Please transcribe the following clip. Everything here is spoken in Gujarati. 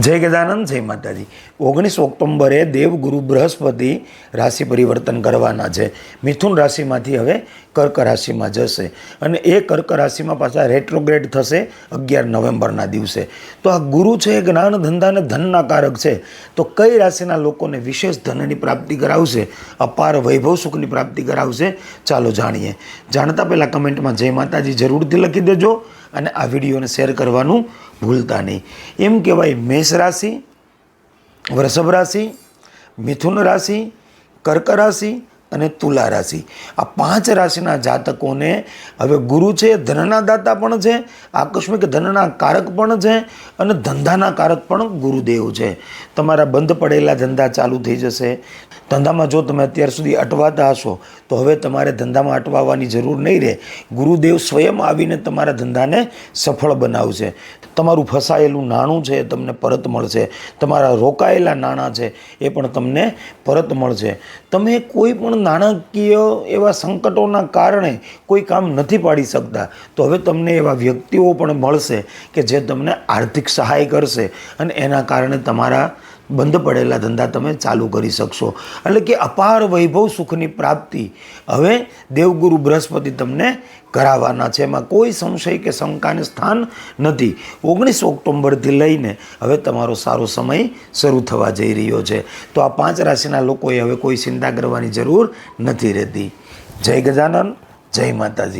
જય ગજાનંદ, જય માતાજી. ઓગણીસ ઓક્ટોમ્બરે દેવગુરુ બૃહસ્પતિ રાશિ પરિવર્તન કરવાના છે. મિથુન રાશિમાંથી હવે કર્ક રાશિમાં જશે અને એ કર્ક રાશિમાં પાછા રેટ્રોગ્રેડ થશે અગિયાર નવેમ્બરના દિવસે. તો આ ગુરુ છે, એ જ્ઞાન, ધંધા અને ધનના કારક છે. તો કઈ રાશિના લોકોને વિશેષ ધનની પ્રાપ્તિ કરાવશે? અપાર વૈભવ સુખની પ્રાપ્તિ કરાવશે? ચાલો જાણીએ. જાણતા પહેલાં કમેન્ટમાં જય માતાજી જરૂરથી લખી દેજો. અને આ વિડીયોને શેર કરવાનું ભૂલતા નહીં. એમ કહેવાય મેષ રાશિ, વૃષભ રાશિ, મિથુન રાશિ, કર્ક રાશિ અને તુલા રાશિ. આ પાંચ રાશિના જાતકોને હવે ગુરુ છે, ધનના દાતા પણ છે, આકસ્મિક ધનના કારક પણ છે અને ધંધાના કારક પણ ગુરુદેવ છે. તમારા બંધ પડેલા ધંધા ચાલુ થઈ જશે. ધંધામાં જો તમે અત્યાર સુધી અટવાતા હશો, તો હવે તમારે ધંધામાં અટવાવાની જરૂર નહીં રહે. ગુરુદેવ સ્વયં આવીને તમારા ધંધાને સફળ બનાવશે. તમારું ફસાયેલું નાણું છે, તમને પરત મળશે. તમારા રોકાયેલા નાણાં છે, એ પણ તમને પરત મળશે. તમે કોઈ નાણાકીય એવા સંકટોના કારણે કોઈ કામ નથી પાડી શકતા. તો હવે તમને એવા વ્યક્તિઓ પણ મળશે કે જે તમને આર્થિક સહાય કરશે અને એના કારણે તમારા બંધ પડેલા ધંધા તમે ચાલુ કરી શકશો. એટલે કે અપાર વૈભવ સુખની પ્રાપ્તિ હવે દેવગુરુ બૃહસ્પતિ તમને કરાવવાના છે. એમાં કોઈ સંશય કે શંકાને સ્થાન નથી. ઓગણીસ ઓક્ટોબરથી લઈને હવે તમારો સારો સમય શરૂ થવા જઈ રહ્યો છે. તો આ પાંચ રાશિના લોકોએ હવે કોઈ ચિંતા કરવાની જરૂર નથી રહેતી. જય ગજાનન, જય માતાજી.